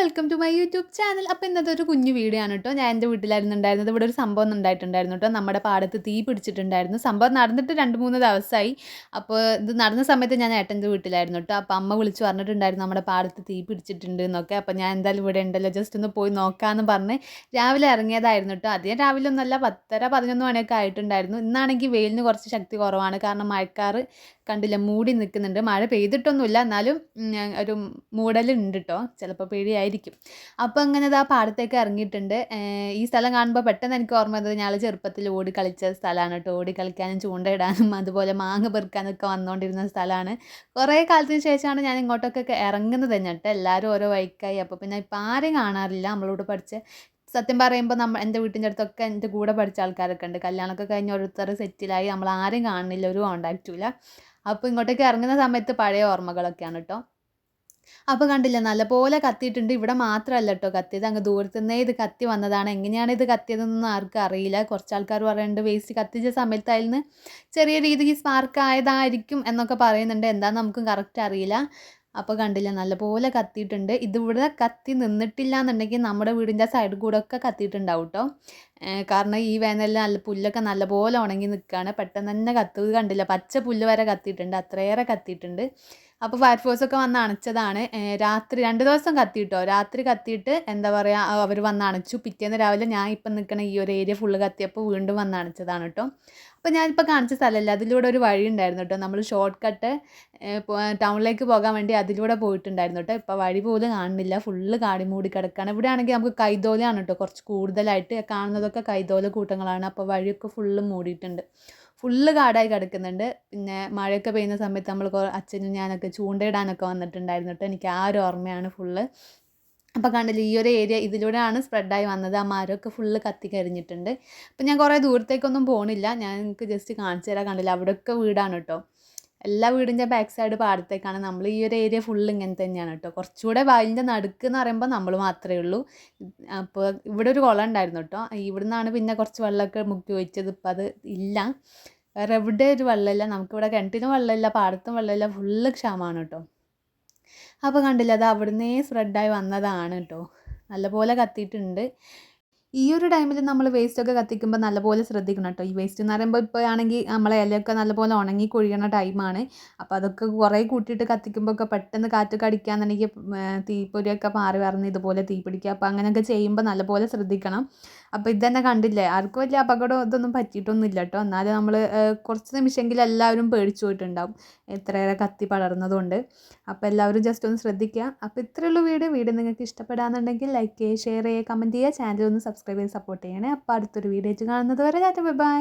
Welcome to my YouTube channel അപ്പോൾ ഇന്നത്തെ ഒരു കുഞ്ഞു വീഡിയോ ആണ് കേട്ടോ ഞാൻ എന്റെ വീട്ടിലായിരുന്നു ഉണ്ടായിരുന്നത് ഇവിടെ ഒരു സംഭവം ഉണ്ടായിട്ടുണ്ടായിരുന്നു കേട്ടോ നമ്മുടെ പാടത്ത് തീ പിടിച്ചിട്ടുണ്ടായിരുന്നു. സംഭവം നടന്നിട്ട് രണ്ട് മൂന്ന് ദിവസമായി. അപ്പോൾ ഇത് നടന്ന സമയത്ത് ഞാൻ ഏട്ടന്റെ വീട്ടിലായിരുന്നു കേട്ടോ അപ്പോൾ അമ്മ വിളിച്ച് പറഞ്ഞിട്ടുണ്ടായിരുന്നു നമ്മുടെ പാടത്ത് തീ പിടിച്ചിട്ടുണ്ട് എന്നൊക്കെ. അപ്പോൾ ഞാൻ എന്തായാലും ഇവിടെ ഉണ്ടല്ലോ. ജസ്റ്റ് ഒന്ന് പോയി നോക്കാമെന്ന് പറഞ്ഞ് രാവിലെ ഇറങ്ങിയതായിരുന്നു കേട്ടോ അധികം രാവിലെ ഒന്നല്ല പത്തര പതിനൊന്ന് മണിയൊക്കെ ആയിട്ടുണ്ടായിരുന്നു. ഇന്നാണെങ്കിൽ വെയിലിന് കുറച്ച് ശക്തി കുറവാണ്. കാരണം മഴക്കാറ് കണ്ടില്ല മൂടി നിൽക്കുന്നുണ്ട്. മഴ പെയ്തിട്ടൊന്നുമില്ല. എന്നാലും ഒരു മൂടലുണ്ട് കേട്ടോ ചിലപ്പോൾ പേടിയായിരിക്കും അപ്പോൾ അങ്ങനെ ഇതാ പാടത്തേക്ക് ഇറങ്ങിയിട്ടുണ്ട്. ഈ സ്ഥലം കാണുമ്പോൾ പെട്ടെന്ന് എനിക്ക് ഓർമ്മ വന്നത് ഞങ്ങൾ ചെറുപ്പത്തിൽ ഓടി കളിച്ച സ്ഥലമാണ് കേട്ടോ. ഓടി കളിക്കാനും ചൂണ്ടയിടാനും അതുപോലെ മാങ്ങ പെറുക്കാനൊക്കെ വന്നുകൊണ്ടിരുന്ന സ്ഥലമാണ്. കുറേ കാലത്തിന് ശേഷമാണ് ഞാൻ ഇങ്ങോട്ടൊക്കെ ഇറങ്ങുന്നത് തന്നെ കേട്ടോ. എല്ലാവരും ഓരോ വൈക്കായി അപ്പോൾ പിന്നെ ഇപ്പം ആരെയും കാണാറില്ല. നമ്മളോട് പഠിച്ച സത്യം പറയുമ്പോൾ നമ്മൾ എന്റെ വീട്ടിന്റെ അടുത്തൊക്കെ എന്റെ കൂടെ പഠിച്ച ആൾക്കാരൊക്കെ ഉണ്ട്. കല്യാണമൊക്കെ കഴിഞ്ഞ് ഓരോരുത്തർ സെറ്റിലായി. നമ്മൾ ആരും കാണുന്നില്ല. ഒരു കോണ്ടാക്റ്റും ഇല്ല. അപ്പോൾ ഇങ്ങോട്ടേക്ക് ഇറങ്ങുന്ന സമയത്ത് പഴയ ഓർമ്മകളൊക്കെയാണ് കേട്ടോ. അപ്പോൾ കണ്ടില്ല നല്ലപോലെ കത്തിയിട്ടുണ്ട്. ഇവിടെ മാത്രമല്ല കേട്ടോ കത്തിയത്. അങ്ങ് ദൂരത്തുനിന്നേ ഇത് കത്തി വന്നതാണ്. എങ്ങനെയാണ് ഇത് കത്തിയതെന്നൊന്നും ആർക്കും അറിയില്ല. കുറച്ച് ആൾക്കാർ പറയുന്നുണ്ട് വേസ്റ്റ് കത്തിച്ച സമയത്തായിരുന്നു ചെറിയ രീതിക്ക് സ്പാർക്ക് ആയതായിരിക്കും എന്നൊക്കെ പറയുന്നുണ്ട്. എന്താണെന്ന് നമുക്കും കറക്റ്റ് അറിയില്ല. അപ്പോൾ കണ്ടില്ല നല്ലപോലെ കത്തിയിട്ടുണ്ട്. ഇതിവിടെ കത്തി നിന്നിട്ടില്ല എന്നുണ്ടെങ്കിൽ നമ്മുടെ വീടിന്റെ സൈഡ് കൂടെ ഒക്കെ കത്തിയിട്ടുണ്ടാവും കേട്ടോ കാരണം ഈ വേനലിൽ നല്ല പുല്ലൊക്കെ നല്ലപോലെ ഉണങ്ങി നിൽക്കുകയാണ് പെട്ടെന്ന് തന്നെ കത്തുക കണ്ടില്ല. പച്ച പുല്ല് വരെ കത്തിയിട്ടുണ്ട്. അത്രയേറെ കത്തിയിട്ടുണ്ട്. അപ്പോൾ ഫയർഫോഴ്സ് ഒക്കെ വന്ന് അണച്ചതാണ്. രാത്രി രണ്ട് ദിവസം കത്തിയിട്ടോ? രാത്രി കത്തിയിട്ട് എന്താ പറയുക അവർ വന്ന് അണച്ചു. പിറ്റേന്ന് രാവിലെ ഞാൻ ഇപ്പം നിൽക്കുന്ന ഈ ഒരു ഏരിയ ഫുള്ള് കത്തിയപ്പോൾ വീണ്ടും വന്ന് അണച്ചതാണ് കേട്ടോ അപ്പോൾ ഞാനിപ്പോൾ കാണിച്ച സ്ഥലമല്ല അതിലൂടെ ഒരു വഴി ഉണ്ടായിരുന്നു കേട്ടോ നമ്മൾ ഷോർട്ട് കട്ട് ടൗണിലേക്ക് പോകാൻ വേണ്ടി അതിലൂടെ പോയിട്ടുണ്ടായിരുന്നു കേട്ടോ ഇപ്പോൾ വഴി പോലും കാണുന്നില്ല. ഫുള്ള് കാടി മൂടി കിടക്കുകയാണ് ഇവിടെ ആണെങ്കിൽ നമുക്ക് കൈതോലയാണ് കേട്ടോ കുറച്ച് കൂടുതലായിട്ട് കാണുന്നതൊക്കെ കൈതോല കൂട്ടങ്ങളാണ്. അപ്പോൾ വഴിയൊക്കെ ഫുള്ള് മൂടിയിട്ടുണ്ട്. ഫുള്ള് കാടായി കിടക്കുന്നുണ്ട്. പിന്നെ മഴയൊക്കെ പെയ്യുന്ന സമയത്ത് നമ്മൾ അച്ഛനും ഞാനൊക്കെ ചൂണ്ടയിടാനൊക്കെ വന്നിട്ടുണ്ടായിരുന്നു കേട്ടോ എനിക്ക് ആ ഒരു ഓർമ്മയാണ് ഫുള്ള് അപ്പോൾ കണ്ടില്ല ഈ ഒരു ഏരിയ ഇതിലൂടെയാണ് സ്പ്രെഡായി വന്നത്. ആ മരമൊക്കെ ഫുള്ള് കത്തി കരിഞ്ഞിട്ടുണ്ട്. അപ്പം ഞാൻ കുറേ ദൂരത്തേക്കൊന്നും പോകണില്ല ഞാൻ നിങ്ങൾക്ക് ജസ്റ്റ് കാണിച്ചു തരാൻ കണ്ടില്ല അവിടെയൊക്കെ വീടാണ് കേട്ടോ എല്ലാ വീടിന്റെ ബാക്ക് സൈഡ് പാടത്തേക്കാണ്. നമ്മൾ ഈ ഒരു ഏരിയ ഫുൾ ഇങ്ങനെ തന്നെയാണ് കേട്ടോ കുറച്ചുകൂടെ വയലിന്റെ നടുക്ക് എന്ന് പറയുമ്പോൾ നമ്മൾ മാത്രമേ ഉള്ളൂ. അപ്പോൾ ഇവിടെ ഒരു കുളം ഉണ്ടായിരുന്നു കേട്ടോ ഇവിടെ നിന്നാണ് പിന്നെ കുറച്ച് വെള്ളമൊക്കെ മുക്കി ഒഴിച്ചത്. ഇപ്പം അത് ഇല്ല. വേറെ എവിടെ ഒരു വെള്ളമില്ല. നമുക്കിവിടെ കിണറ്റിനും വെള്ളമില്ല പാടത്തും വെള്ളമില്ല. ഫുള്ള് ക്ഷാമമാണ് കേട്ടോ അപ്പോൾ കണ്ടില്ല അത് അവിടുന്നേ സ്പ്രെഡായി വന്നതാണ് കേട്ടോ നല്ലപോലെ കത്തിയിട്ടുണ്ട്. ഈ ഒരു ടൈമിൽ നമ്മൾ വേസ്റ്റ് ഒക്കെ കത്തിക്കുമ്പോൾ നല്ലപോലെ ശ്രദ്ധിക്കണം കേട്ടോ ഈ വേസ്റ്റ് എന്ന് പറയുമ്പോൾ ഇപ്പോൾ ആണെങ്കിൽ നമ്മളെ ഇലയൊക്കെ നല്ലപോലെ ഉണങ്ങി കൊഴിയണ ടൈമാണ് അപ്പോൾ അതൊക്കെ കുറേ കൂട്ടിയിട്ട് കത്തിക്കുമ്പോൾ ഒക്കെ പെട്ടെന്ന് കാറ്റൊക്കെ അടിക്കാന്നുണ്ടെങ്കിൽ തീപ്പൊരിയൊക്കെ മാറി പറഞ്ഞ് ഇതുപോലെ തീ പിടിക്കുക അപ്പോൾ അങ്ങനെയൊക്കെ ചെയ്യുമ്പോൾ നല്ലപോലെ ശ്രദ്ധിക്കണം. അപ്പോൾ ഇതന്നെ കണ്ടില്ലേ? ആർക്കും വലിയ അപകടം ഇതൊന്നും പറ്റിയിട്ടൊന്നും ഇല്ല കേട്ടോ എന്നാലും നമ്മൾ കുറച്ച് നിമിഷമെങ്കിലും എല്ലാവരും പേടിച്ചു പോയിട്ടുണ്ടാവും. എത്രയേറെ കത്തി പടർന്നതുകൊണ്ട്. അപ്പോൾ എല്ലാവരും ജസ്റ്റ് ഒന്ന് ശ്രദ്ധിക്കുക. അപ്പോൾ ഇത്രയുള്ള വീഡിയോ വീഡിയോ നിങ്ങൾക്ക് ഇഷ്ടപ്പെടാന്നുണ്ടെങ്കിൽ ലൈക്ക് ചെയ്യുക ഷെയർ ചെയ്യുക കമന്റ് ചെയ്യുക. ചാനൽ ഒന്ന് സബ്സ്ക്രൈബ് ചെയ്ത് സപ്പോർട്ട് ചെയ്യണേ. അപ്പോൾ അടുത്തൊരു വീഡിയോ കാണുന്നത് വരെ ബൈ